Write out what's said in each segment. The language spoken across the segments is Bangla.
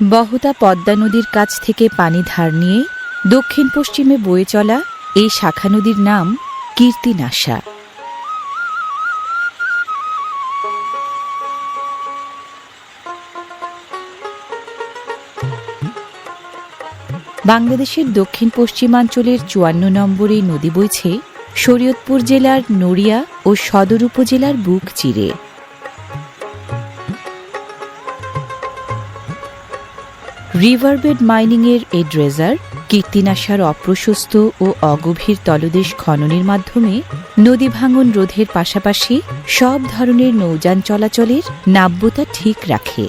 বহতা পদ্মা নদীর কাছ থেকে পানি ধার নিয়ে দক্ষিণ পশ্চিমে বয়ে চলা এই শাখা নদীর নাম কীর্তিনাশা। বাংলাদেশের দক্ষিণ পশ্চিমাঞ্চলের চুয়ান্ন নম্বর নদী বইছে শরীয়তপুর জেলার নড়িয়া ও সদর উপজেলার বুক চিরে। রিভারবেড মাইনিংয়ের এই ড্রেজার কীর্তিনাশার অপ্রশস্ত ও অগভীর তলদেশ খননের মাধ্যমে নদী ভাঙন রোধের পাশাপাশি সব ধরনের নৌযান চলাচলের নাব্যতা ঠিক রাখে।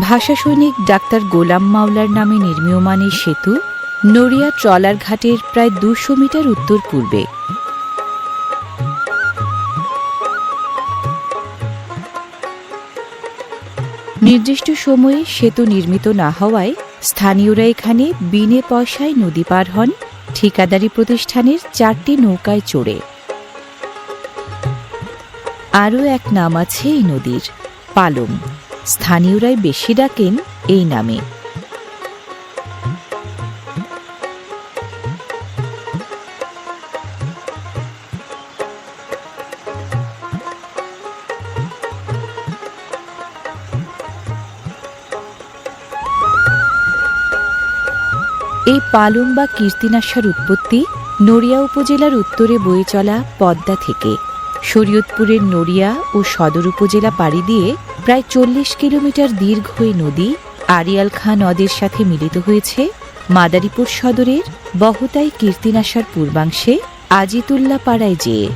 ভাষা সৈনিক ডাক্তার গোলাম মাওলার নামে নির্মীয়মান এই সেতু নড়িয়া ট্রলার ঘাটের প্রায় দুশো মিটার উত্তর পূর্বে। নির্দিষ্ট সময়ে সেতু নির্মিত না হওয়ায় স্থানীয়রা এখানে বিনে পয়সায় নদী পার হন। ঠিকাদারি প্রতিষ্ঠানের চারটি নৌকায় চড়ে। আরও এক নাম আছে এই নদীর, পালং। স্থানীয়রাই বেশি ডাকেন এই নামে। এই পালং বা কীর্তিনাশার উৎপত্তি নড়িয়া উপজেলার উত্তরে বয়ে চলা পদ্মা থেকে। শরীয়তপুরের নড়িয়া ও সদর উপজেলা পাড়ি দিয়ে প্রায় চল্লিশ কিলোমিটার দীর্ঘ এই নদী আরিয়াল খাঁ নদের সাথে মিলিত হয়েছে। মাদারীপুর সদরের বহতাই কীর্তিনাশার পূর্বাংশে আজিতুল্লা পাড়ায় যেয়ে।